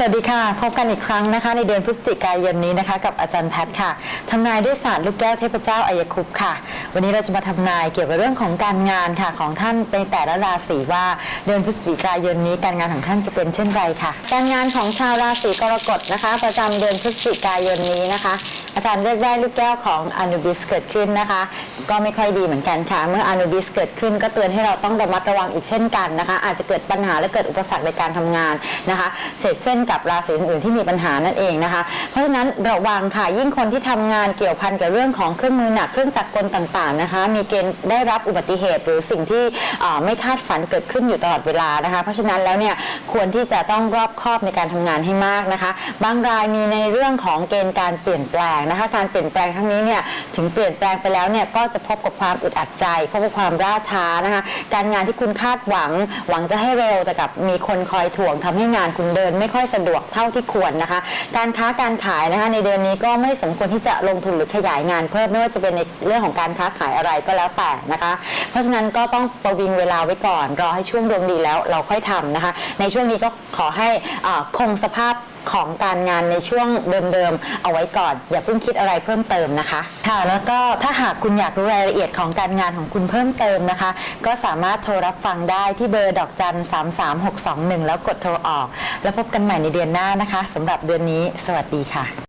สวัสดีค่ะ พบกันอีกครั้งนะคะ ในเดือนพฤศจิกายนนี้นะคะ กับอาจารย์แพทย์ค่ะทำนายด้วยศาสตร์ลูกแก้วเทพเจ้าอายคุปต์ค่ะ วันนี้เราจะมาทำนายเกี่ยวกับเรื่องของการงานค่ะของท่านในแต่ละราศีว่าเดือนพฤศจิกายนนี้การงานของท่านจะเป็นเช่นไรค่ะ การงานของชาวราศีกรกฎนะคะ ประจำเดือนพฤศจิกายนนี้นะคะ อาจารย์เรียกได้ลูกแก้วของอนุบิสเกิดขึ้นนะคะ ก็ไม่ค่อยดีเหมือนกันค่ะ เมื่ออนุบิสเกิดขึ้นก็เตือนให้เราต้องระมัดระวังอีกเช่นกันนะคะ อาจจะเกิดปัญหาและเกิดอุปสรรคในการทำงานนะคะเสกเช่นกับราศีอื่นๆที่มีปัญหานั่นเองนะคะ เพราะฉะนั้นระวังค่ะยิ่งคนที่ทำงานเกี่ยวพันกับเรื่องของเครื่องมือหนักเครื่องจักรกลต่างๆนะคะ มีเกณฑ์ได้รับอุบัติเหตุ หรือสิ่งที่ไม่คาดฝันเกิดขึ้นอยู่ตลอดเวลานะคะ เพราะฉะนั้นแล้วเนี่ยควรที่จะต้องรอบคอบในการทำงานให้มากนะคะ บางรายมีในเรื่องของเกณฑ์การเปลี่ยนแปลงนะคะการเปลี่ยนแปลงครั้งนี้เนี่ยถึงเปลี่ยนแปลงไปแล้วเนี่ยก็จะพบกับความอึดอัดใจพบกับความล่าช้านะคะการงานที่คุณคาดหวัง หวังจะให้เร็วแต่กับมีคนคอยถ่วงทำให้งานคุณเดิน ไม่ค่อยสะดวกเท่าที่ควรนะคะ การค้าการขายนะคะในเดือนนี้ก็ไม่สมควรที่จะลงทุนหรือขยายงานเพิ่มไม่ว่าจะเป็นในเรื่องของการค้าขายอะไรก็แล้วแต่นะคะ เพราะฉะนั้นก็ต้องประวิงเวลาไว้ก่อน รอให้ช่วงดวงดีแล้วเราค่อยทำนะคะ ในช่วงนี้ก็ขอให้คงสภาพ ของการงานในช่วงเดิมๆเอาไว้ก่อน อย่าเพิ่งคิดอะไรเพิ่มเติมนะคะ ค่ะแล้วก็ถ้าหากคุณอยากรู้รายละเอียดของการงานของคุณเพิ่มเติมนะคะ ก็สามารถโทรรับฟังได้ที่เบอร์ดอกจัน33621 แล้วกดโทรออก แล้วพบกันใหม่ในเดือนหน้านะคะสำหรับเดือนนี้ สวัสดีค่ะ